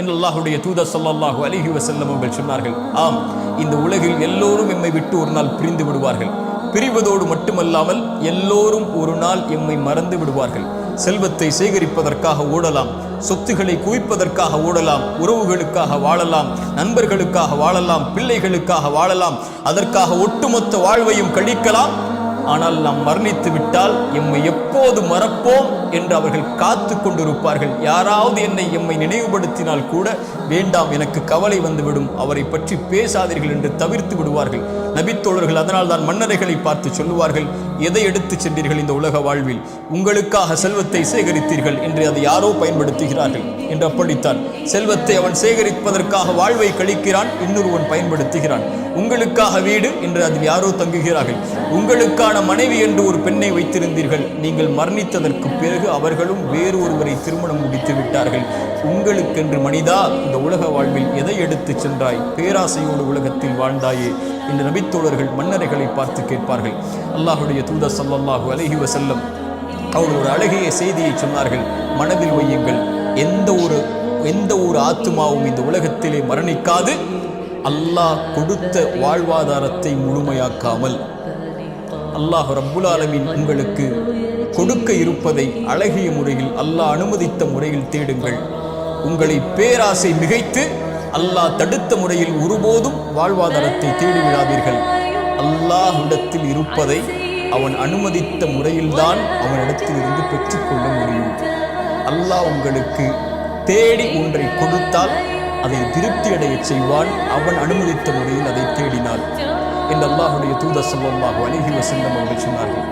அல்லாஹுடைய தூதர் ஸல்லல்லாஹு அலிஹி வசல்லம் அவர்கள் சொன்னார்கள் ஆம் இந்த உலகில் எல்லோரும் எம்மை விட்டு ஒரு நாள் பிரிந்து விடுவார்கள். பிரிவதோடு மட்டுமல்லாமல் எல்லோரும் ஒரு நாள் எம்மை மறந்து விடுவார்கள். செல்வத்தை சேகரிப்பதற்காக ஓடலாம் சொத்துக்களை குவிப்பதற்காக ஓடலாம் உறவுகளுக்காக வாழலாம் நண்பர்களுக்காக வாழலாம் பிள்ளைகளுக்காக வாழலாம் அதற்காக ஒட்டுமொத்த வாழ்வையும் கழிக்கலாம் ஆனால் நாம் மரணித்து விட்டால் எம்மை எப்போது மறப்போம் என்று அவர்கள் காத்து கொண்டிருப்பார்கள். யாராவது என்னை எம்மை நினைவுபடுத்தினால் கூட வேண்டாம் எனக்கு கவலை வந்துவிடும். அவரை பற்றி பேசாதீர்கள் என்று தவிர்த்து விடுவார்கள். நபித்தோழர்கள் அதனால் தான் மன்னரைகளை பார்த்து சொல்லுவார்கள் எதை எடுத்துச் சென்றீர்கள் இந்த உலக வாழ்வில்? உங்களுக்காக செல்வத்தை சேகரித்தீர்கள் என்று அதை யாரோ பயன்படுத்துகிறார்கள் என்று அப்படித்தான். செல்வத்தை அவன் சேகரிப்பதற்காக வாழ்வை கழிக்கிறான் இன்னொருவன் பயன்படுத்துகிறான். உங்களுக்காக வீடு என்று அதில் யாரோ தங்குகிறார்கள். உங்களுக்கான மனைவி என்று ஒரு பெண்ணை வைத்திருந்தீர்கள். நீங்கள் மரணித்ததற்கு பிறகு அவர்களும் வேறு ஒருவரை திருமணம் முடித்து விட்டார்கள். உங்களுக்கென்று மனிதா இந்த உலக வாழ்வில் எதை எடுத்துச் சென்றாய்? பேராசையோடு உலகத்தில் வாழ்ந்தாயே. இந்த நபித்தோழர்கள் மன்னரைகளை பார்த்து கேட்பார்கள். அல்லாஹுடைய தூதர் சல்லாஹு அலஹி வசல்லம் அவர் ஒரு அழகிய செய்தியை சொன்னார்கள். மனதில் வையுங்கள். எந்த ஒரு எந்த ஒரு ஆத்துமாவும் இந்த உலகத்திலே மரணிக்காது. அல்லாஹ் கொடுத்த வாழ்வாதாரத்தை முழுமையாக்காமல். அல்லாஹ் ரப்புல் ஆலமின் உங்களுக்கு கொடுக்க இருப்பதை அழகிய முறையில் அல்லாஹ் அனுமதித்த முறையில் தேடுங்கள். உங்களை பேராசை மிகைத்து அல்லாஹ் தடுத்த முறையில் ஒருபோதும் வாழ்வாதாரத்தை தேடிவிடாதீர்கள். அல்லாஹ்விடத்தில் இருப்பதை அவன் அனுமதித்த முறையில்தான் அவனிடத்தில் இருந்து பெற்றுக்கொள்ள முடியும். அல்லாஹ் உங்களுக்கு தேடி ஒன்றை கொடுத்தால் அதை திருப்தி அடைய செய்வான். அவன் அனுமதித்த முறையில் அதை தேடினான். என்று அல்லாஹுடைய தூதர் ஸல்லல்லாஹு அலைஹி வஸல்லம் அவர்கள் சொன்னார்கள்.